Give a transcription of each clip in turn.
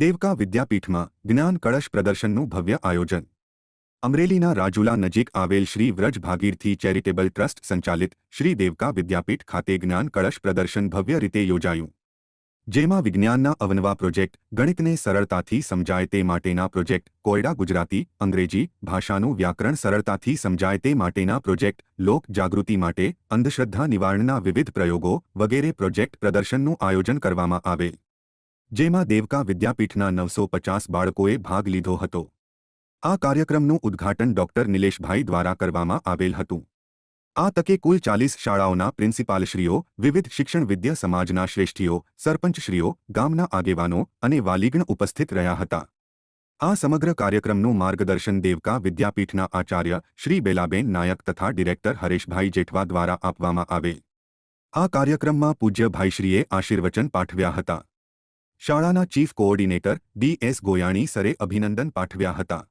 દેવકા વિદ્યાપીઠમાં જ્ઞાન કળશ પ્રદર્શનનું ભવ્ય આયોજન. અમરેલીના રાજુલા નજીક આવેલ શ્રી વ્રજ ભાગીરથી ચેરિટેબલ ટ્રસ્ટ સંચાલિત શ્રી દેવકા વિદ્યાપીઠ ખાતે જ્ઞાન કળશ પ્રદર્શન ભવ્ય રીતે યોજાયું. જેમાં વિજ્ઞાનના અવનવા પ્રોજેક્ટ, ગણિતને સરળતાથી સમજાય તે માટેના પ્રોજેક્ટ, કોયડા ગુજરાતી, અંગ્રેજી, ભાષાનું વ્યાકરણ સરળતાથી સમજાય તે માટેના પ્રોજેક્ટ, લોક જાગૃતિ માટે અંધશ્રદ્ધા નિવારણના વિવિધ પ્રયોગો વગેરે પ્રોજેક્ટ પ્રદર્શનનું આયોજન કરવામાં આવેલ. જેમાં દેવકા વિદ્યાપીઠના નવસો પચાસ બાળકોએ ભાગ લીધો હતો. આ કાર્યક્રમનું ઉદ્ઘાટન ડોક્ટર નિલેશભાઈ દ્વારા કરવામાં આવેલ હતું. આ તકે કુલ ચાલીસ શાળાઓના પ્રિન્સિપાલશ્રીઓ, વિવિધ શિક્ષણ વિદ્યા સમાજના શ્રેષ્ઠીઓ, સરપંચશ્રીઓ, ગામના આગેવાનો અને વાલીગણ ઉપસ્થિત રહ્યા હતા. આ સમગ્ર કાર્યક્રમનું માર્ગદર્શન દેવકા વિદ્યાપીઠના આચાર્ય શ્રી બેલાબેન નાયક તથા ડિરેક્ટર હરેશભાઈ જેઠવા દ્વારા આપવામાં આવેલ. આ કાર્યક્રમમાં પૂજ્ય ભાઈશ્રીએ આશીર્વચન પાઠવ્યા હતા. શાળાના chief coordinator D S Goyani સરે અભિનંદન પાઠવ્યા હતા.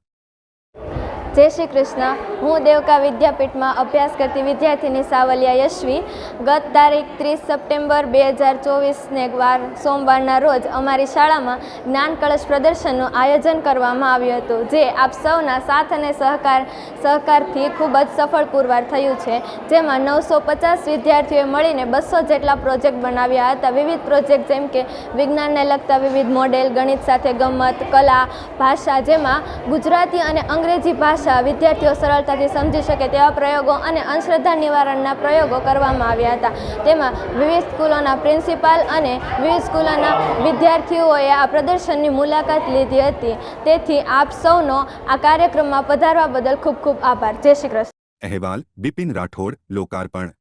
જય શ્રી કૃષ્ણ. હું દેવકા વિદ્યાપીઠમાં અભ્યાસ કરતી વિદ્યાર્થીની સાવલિયા યશવી. ગત તારીખ ત્રીસ સપ્ટેમ્બર બે હજાર ચોવીસને વાર સોમવારના રોજ અમારી શાળામાં જ્ઞાન કળશ પ્રદર્શનનું આયોજન કરવામાં આવ્યું હતું, જે આપ સૌના સાથ અને સહકાર, સહકારથી ખૂબ જ સફળ પુરવાર થયું છે. જેમાં નવસો પચાસ વિદ્યાર્થીઓએ મળીને બસો જેટલા પ્રોજેક્ટ બનાવ્યા હતા. વિવિધ પ્રોજેક્ટ જેમ કે વિજ્ઞાનને લગતા વિવિધ મોડેલ, ગણિત સાથે ગમત, કલા, ભાષા જેમાં ગુજરાતી અને અંગ્રેજી ભાષા વિદ્યાર્થીઓ સરળતાથી સમજી શકે તેવા પ્રયોગો અને અંધશ્રદ્ધા નિવારણના પ્રયોગો કરવામાં આવ્યા હતા. તેમાં વિવિધ સ્કૂલોના પ્રિન્સિપાલ અને વિવિધ સ્કૂલોના વિદ્યાર્થીઓએ આ પ્રદર્શનની મુલાકાત લીધી હતી. તેથી આપ સૌનો આ કાર્યક્રમમાં પધારવા બદલ ખૂબ ખૂબ આભાર. જય શ્રી કૃષ્ણ. અહેવાલ બિપિન રાઠોડ, લોકાર્પણ.